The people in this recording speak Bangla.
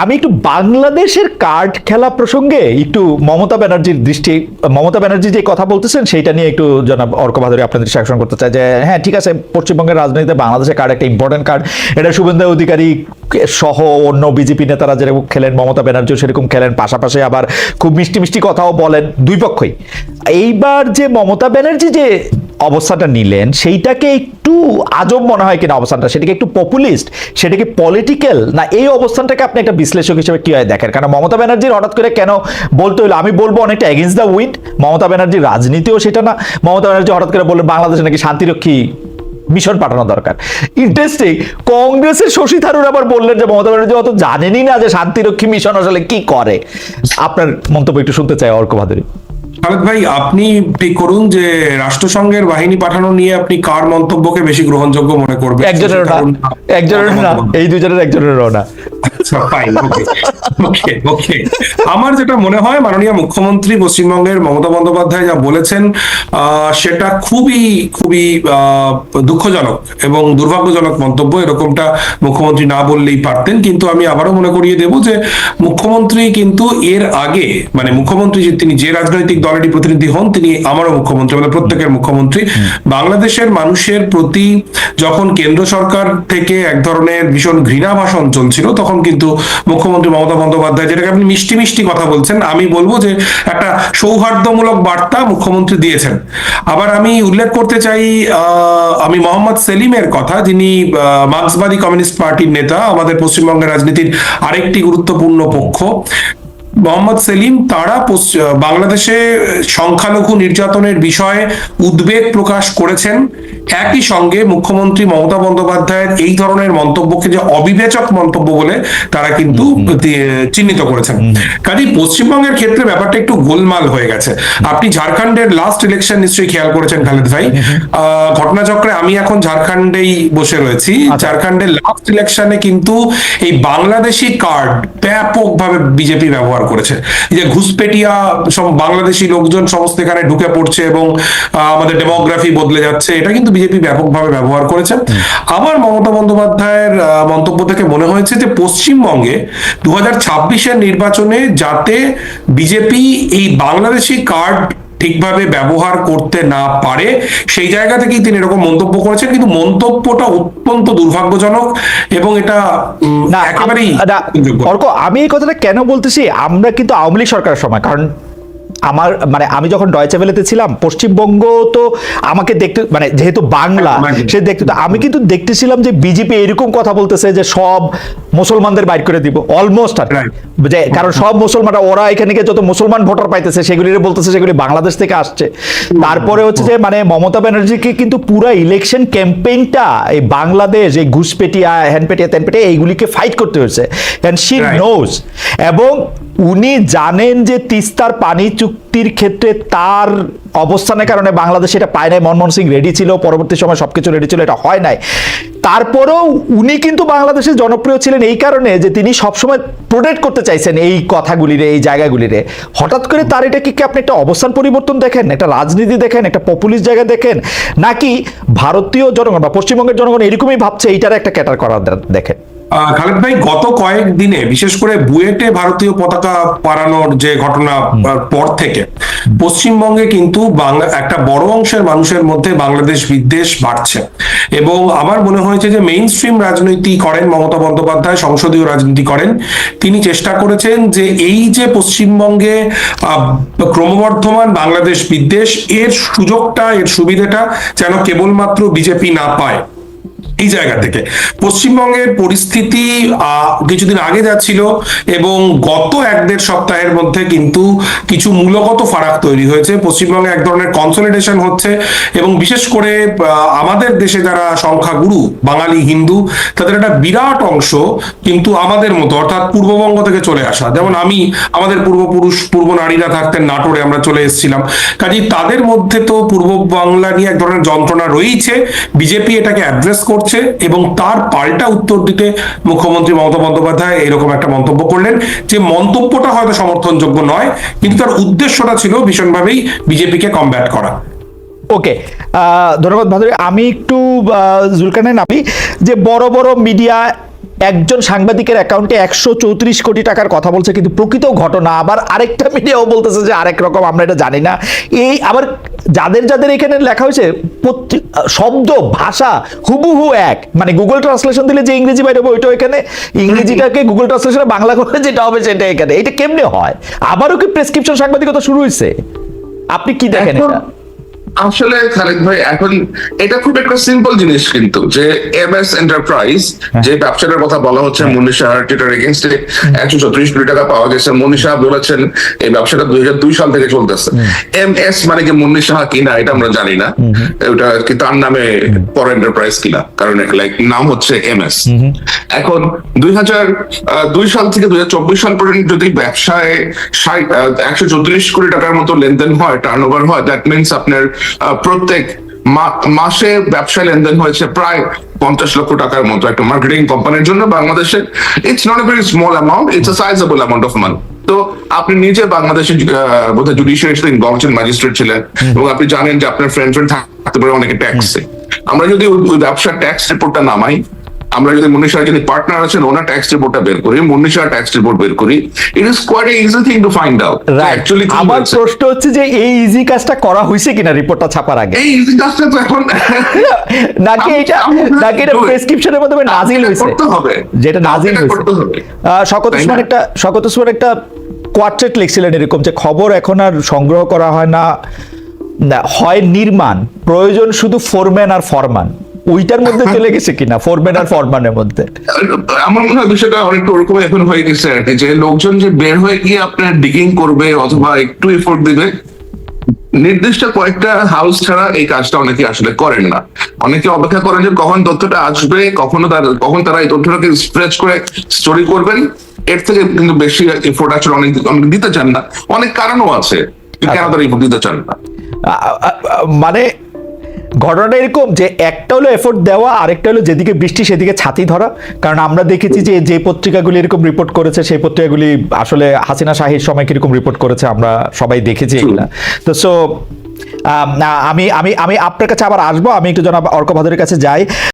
আমি একটু বাংলাদেশের কার্ড খেলা প্রসঙ্গে একটু মমতা ব্যানার্জির দৃষ্টি, মমতা ব্যানার্জি যে কথা বলতেছেন সেইটা নিয়ে একটু জনাব অর্ক ভাদুরী আপনাদের আকর্ষণ করতে চাই যে হ্যাঁ ঠিক আছে, পশ্চিমবঙ্গের রাজনীতিতে বাংলাদেশের কার্ড একটা ইম্পর্টেন্ট কার্ড এটা শুভেন্দু অধিকারী সহ অন্য বিজেপি নেতারা যেরকম খেলেন, মমতা ব্যানার্জিও সেরকম খেলেন, পাশাপাশি আবার খুব মিষ্টি মিষ্টি কথাও বলেন দুই পক্ষই। এইবার যে মমতা ব্যানার্জি যে অবস্থাটা নিলেন, সেইটাকে একটু আজব মনে হয় কিনা অবস্থানটা? সেটাকে একটু পপুলিস্ট সেটাকে পলিটিক্যাল না এই অবস্থানটাকে আপনি একটা বিশ্লেষক হিসেবে কি হয় দেখেন? কারণ মমতা ব্যানার্জির হঠাৎ করে কেন বলতে হলো? আমি বলব অনেকটা এগেনস্ট দ্য উইন্ড মমতা ব্যানার্জির রাজনীতিও সেটা না। মমতা ব্যানার্জি হঠাৎ করে বললেন, বাংলাদেশে নাকি শান্তিরক্ষী মিশন পাঠানো দরকার। ইন্টারেস্টিং কংগ্রেসের শশী থারুর আবার বললেন যে, মমতা ব্যানার্জি অত জানেনই না যে শান্তিরক্ষী মিশন আসলে কি করে? আপনার মন্তব্য একটু শুনতে চাই, অর্ক ভাদুরী। খালেদ ভাই আপনি ঠিক করুন যে রাষ্ট্রসংঘের বাহিনী পাঠানো নিয়ে আপনি কার মন্তব্যকে বেশি গ্রহণযোগ্য মনে করবেন? একজনের না একজনের না এই দুজনের একজনের না আমার যেটা মনে হয় মাননীয় মুখ্যমন্ত্রী পশ্চিমবঙ্গের মমতা বন্দ্যোপাধ্যায় যা বলেছেন সেটা খুবই খুবই দুঃখজনক এবং দুর্ভাগ্যজনক মন্তব্য। এরকমটা মুখ্যমন্ত্রী না বললেই পারতেন। কিন্তু আমি আবারও মনে করিয়ে দেব যে মুখ্যমন্ত্রী কিন্তু এর আগে মানে মুখ্যমন্ত্রী যে তিনি যে রাজনৈতিক দলেরই প্রতিনিধি হন তিনি আমারও মুখ্যমন্ত্রী আমাদের প্রত্যেকের মুখ্যমন্ত্রী। বাংলাদেশের মানুষের প্রতি যখন কেন্দ্র সরকার থেকে এক ধরনের ভীষণ ঘৃণা ভাষণ চলছিল তখন কিন্তু মুখ্যমন্ত্রী মমতা বন্দ্যোপাধ্যায় যেটাকে আপনি মিষ্টি মিষ্টি কথা বলছেন, আমি বলব যে একটা সৌহার্দ্যমূলক বার্তা মুখ্যমন্ত্রী দিয়েছেন। আবার আমি উল্লেখ করতে চাই আমি মোহাম্মদ সেলিমের কথা, যিনি মার্ক্সবাদী কমিউনিস্ট পার্টির নেতা, আমাদের পশ্চিমবঙ্গের রাজনীতির আরেকটি গুরুত্বপূর্ণ পক্ষ। মোহাম্মদ সেলিম তারা বাংলাদেশে সংখ্যালঘু নির্যাতনের বিষয়ে উদ্বেগ প্রকাশ করেছেন। একই সঙ্গে মুখ্যমন্ত্রী মমতা বন্দ্যোপাধ্যায়ের এই ধরনের মন্তব্যকে যে অবিবেচক মন্তব্য বলে তারা কিন্তু চিহ্নিত করেছেন। কাজেই পশ্চিমবঙ্গের ক্ষেত্রে ব্যাপারটা একটু গোলমাল হয়ে গেছে। আপনি ঝাড়খণ্ডের লাস্ট ইলেকশন নিশ্চয়ই খেয়াল করেছেন খালেদ ভাই। আহ, ঘটনাচক্রে আমি এখন ঝাড়খণ্ডেই বসে রয়েছি। ঝাড়খণ্ডের লাস্ট ইলেকশনে কিন্তু এই বাংলাদেশি কার্ড ব্যাপকভাবে বিজেপি ব্যবহার করেছে। যে ঘুষপেটিয়া সব বাংলাদেশি লোকজন সমস্ত এখানে ঢুকে পড়ছে এবং আমাদের ডেমোগ্রাফি বদলে যাচ্ছে, এটা কিন্তু বিজেপি ব্যাপকভাবে ব্যবহার করেছে। আমার মমতা বন্দ্যোপাধ্যায়ের মন্তব্য থেকে মনে হয়েছে যে পশ্চিমবঙ্গে দু হাজার নির্বাচনে যাতে বিজেপি এই বাংলাদেশি কার্ড ঠিকভাবে ব্যবহার করতে না পারে সেই জায়গা থেকেই তিনি এরকম মন্তব্য করেছেন কিন্তু মন্তব্যটা অত্যন্ত দুর্ভাগ্যজনক এবং এটা একেবারেই। অর্ক আমি এই কথাটা কেন বলতেছি আমরা কিন্তু আওয়ামী লীগ সরকারের সময় কারণ আমার মানে আমি যখন ডয়চে ভেলেতে ছিলাম পশ্চিমবঙ্গ তো আমাকে দেখতে মানে যেহেতু বাংলা সে দেখতে আমি কিন্তু দেখতেছিলাম যে বিজেপি এরকম কথা বলতেছে যে সব মুসলমানদের বাইর করে দিব অলমোস্ট আর। যে কারণ সব মুসলমানরা ওরা এখানে গিয়ে যত মুসলমান ভোটার পাইতেছে সেগুলি বলতেছে সেগুলি বাংলাদেশ থেকে আসছে। তারপরে হচ্ছে যে মানে মমতা ব্যানার্জিকে কিন্তু পুরো ইলেকশন ক্যাম্পেইনটা এই বাংলাদেশ এই ঘুষপেটিয়া হ্যান্ডপেটিয়া ত্যানপেটিয়া এইগুলিকে ফাইট করতে হয়েছে। অ্যান্ড শি নোজ এবং উনি জানেন যে তিস্তার পানি চুক্তির ক্ষেত্রে তার অবস্থানের কারণে বাংলাদেশ এটা পায় নাই, মনমোহন সিং রেডি ছিল, পরবর্তী সময় সবকিছু রেডি ছিল, এটা হয় নাই। তারপরেও উনি কিন্তু বাংলাদেশের জনপ্রিয় ছিলেন এই কারণে যে তিনি সবসময় প্রোটেক্ট করতে চাইছেন এই কথাগুলিরে, এই জায়গাগুলিরে। হঠাৎ করে তার এটা কি কি আপনি একটা অবস্থান পরিবর্তন দেখেন, একটা রাজনীতি দেখেন, একটা পপুলিস্ট জায়গা দেখেন, নাকি ভারতীয় জনগণ বা পশ্চিমবঙ্গের জনগণ এরকমই ভাবছে, এইটার একটা ক্যাটার করা দেখেন? খালেদ ভাই গত কয়েক দিনে বিশেষ করে বুয়েটে ভারতীয় পতাকা পারানোর যে ঘটনা পর থেকে পশ্চিমবঙ্গে কিন্তু বাংলা একটা বড় অংশের মানুষের মধ্যে বাংলাদেশ বিদ্বেষ বাড়ছে। এবং আমার মনে হয়েছে যে মেইন স্ট্রিম রাজনীতি করেন মমতা বন্দ্যোপাধ্যায় সংসদীয় রাজনীতি করেন তিনি চেষ্টা করেছেন যে এই যে পশ্চিমবঙ্গে ক্রমবর্ধমান বাংলাদেশ বিদ্বেষ এর সুযোগটা এর সুবিধাটা যেন কেবলমাত্র বিজেপি না পায়। এই জায়গা থেকে। পশ্চিমবঙ্গের পরিস্থিতি কিছুদিন আগে যাচ্ছিল এবং গত এক দেড় সপ্তাহের মধ্যে কিন্তু কিছু মূলগত ফারাক তৈরি হয়েছে। পশ্চিমবঙ্গে এক ধরনের কনসলিডেশন হচ্ছে এবং বিশেষ করে আমাদের দেশে যারা সংখ্যাগুরু, বাঙালি, হিন্দু, তাদের একটা বিরাট অংশ কিন্তু আমাদের মতো, অর্থাৎ পূর্ববঙ্গ থেকে চলে আসা। যেমন আমি, আমাদের পূর্বপুরুষ, পূর্ব নারীরা থাকতেন, নাটোরে আমরা চলে এসেছিলাম। কাজেই তাদের মধ্যে তো পূর্ব বাংলা নিয়ে এক ধরনের যন্ত্রণা রয়েছে বিজেপি এটাকে অ্যাড্রেস করছে। এবং তার পাল্টা উত্তর দিতে মুখ্যমন্ত্রী মমতা বন্দ্যোপাধ্যায় এরকম একটা মন্তব্য করলেন যে মন্তব্যটা হয়তো সমর্থনযোগ্য নয়, কিন্তু তার উদ্দেশ্যটা ছিল ভীষণভাবেই বিজেপিকে কমব্যাট করা। ওকে ধন্যবাদ ভাদুরী। আমি একটু জুলকানে আপনি যে বড় বড় মিডিয়া একজন সাংবাদিকের অ্যাকাউন্টে একশো চৌত্রিশ কোটি টাকার কথা বলছে কিন্তু প্রকৃত ঘটনা আবার আরেকটা মিডিয়াও বলতেছে যে আরেক রকম আমরা এটা জানি না। এই আবার যাদের যাদের এখানে লেখা হয়েছে শব্দ ভাষা হুবহু এক। মানে গুগল ট্রান্সলেশন দিলে যে ইংরেজি বাইরে হবে ওইটাও এখানে। ইংরেজিটাকে গুগল ট্রান্সলেশনে বাংলা করলে যেটা হবে সেটা এখানে। এটা কেমনে হয়? আবারও কি প্রেসক্রিপশন সাংবাদিকতা শুরু হয়েছে আপনি কি দেখেন এটা? আসলে খালেদ ভাই এখন এটা খুব একটা সিম্পল জিনিস কিন্তু যে এম এস এন্টারপ্রাইজ যে ব্যবসাটার কথা বলা হচ্ছে মনীষ যেটার এগেনস্টে একশো চৌত্রিশ কোটি টাকা পাওয়া গেছে। মনীষ বলেছেন এই ব্যবসাটা দুই হাজার দুই সাল থেকে চলতেছে। এম এস মানে কি মনীষ কিনা এটা আমরা জানি না। ওটা কি তার নামে পর এন্টারপ্রাইজ কিনা কারণ লাইক নাম হচ্ছে এম এস এখন দুই হাজার দুই সাল থেকে দুই হাজার চব্বিশ সাল পর্যন্ত যদি ব্যবসায় একশো চৌত্রিশ কোটি টাকার মতো লেনদেন হয় টার্ন ওভার হয় দ্যাট মিনস আপনার প্রত্যেক মাসে ব্যবসায় লেনদেন হয়েছে প্রায় পঞ্চাশ লক্ষ টাকার মতো একটা মার্কেটিং কোম্পানির জন্য বাংলাদেশে। It's not a very small amount it's a sizeable amount of money তো আপনি নিজে বাংলাদেশের বোধহয় জুডিশিয়ারি ছিলেন ম্যাজিস্ট্রেট ছিলেন এবং আপনি জানেন যে আপনার ফ্রেন্ড ফ্রেন্ড থাকতে পারে অনেকে ট্যাক্সে আমরা যদি ওই ব্যবসার ট্যাক্স রিপোর্টটা নামাই আমরা যদি মনীষার যদি পার্টনার আছেন ওনার ট্যাক্স রিপোর্টটা বের করি মনীষার ট্যাক্স রিপোর্ট বের করি it is quite easy thing to find out actually আমার প্রশ্ন হচ্ছে যে এই ইজি কাজটা করা হয়েছে কিনা রিপোর্টটা ছাপার আগে? এই ইজি কাজটা তো এখন নাকি এটা নাকি এটা প্রেসক্রিপশনের মাধ্যমে নাজিল হয়েছে? করতে হবে। যেটা নাজিল হয়েছে। শকত ওসমান একটা শকত ওসমান একটা কোয়ার্ট্রেট লিখছিলেন এরকম যে খবর এখন আর সংগ্রহ করা হয় না। না, হয় নির্মাণ। প্রয়োজন শুধু ফোরম্যান আর ফরমান ওইটার মধ্যে চলে গেছে কিনা? ফোরম্যান আর ফরমানের মধ্যে? আমার মনে হয় বিষয়টা অনেকটা ওরকম এখন হয়ে গেছে আর কি, যে লোকজন যে বের হয়ে গিয়ে আপনার ডিগিং করবে অথবা একটু এফোর্ট দিবে নির্দিষ্ট কয়েকটা হাউস ছাড়া এই কাজটা অনেকে আসলে করেন না। অনেকে অপেক্ষা করেন যে কখন তথ্যটা আসবে কখনো তার কখন তারা এই তথ্যটাকে স্প্রেচ করে স্টোরি করবেন। এর থেকে কিন্তু বেশি এফোর্ট আসলে অনেক অনেক দিতে চান না। অনেক কারণও আছে। কেন তারা এফোর্ট দিতে চান না? মানে ঘটনাটা এরকম যে একটা হলো এফোর্ট দেওয়া আরেকটা হলো যেদিকে বৃষ্টি সেদিকে ছাতি ধরা। কারণ আমরা দেখেছি যে যে পত্রিকাগুলি এরকম রিপোর্ট করেছে সেই পত্রিকাগুলি আসলে হাসিনা শাহির সময় কীরকম রিপোর্ট করেছে আমরা সবাই দেখেছি এগুলা। তো সো আমি আমি আমি আপনার কাছে আবার আসব আমি একটু জনাব অর্ক ভাদুরের কাছে যাই।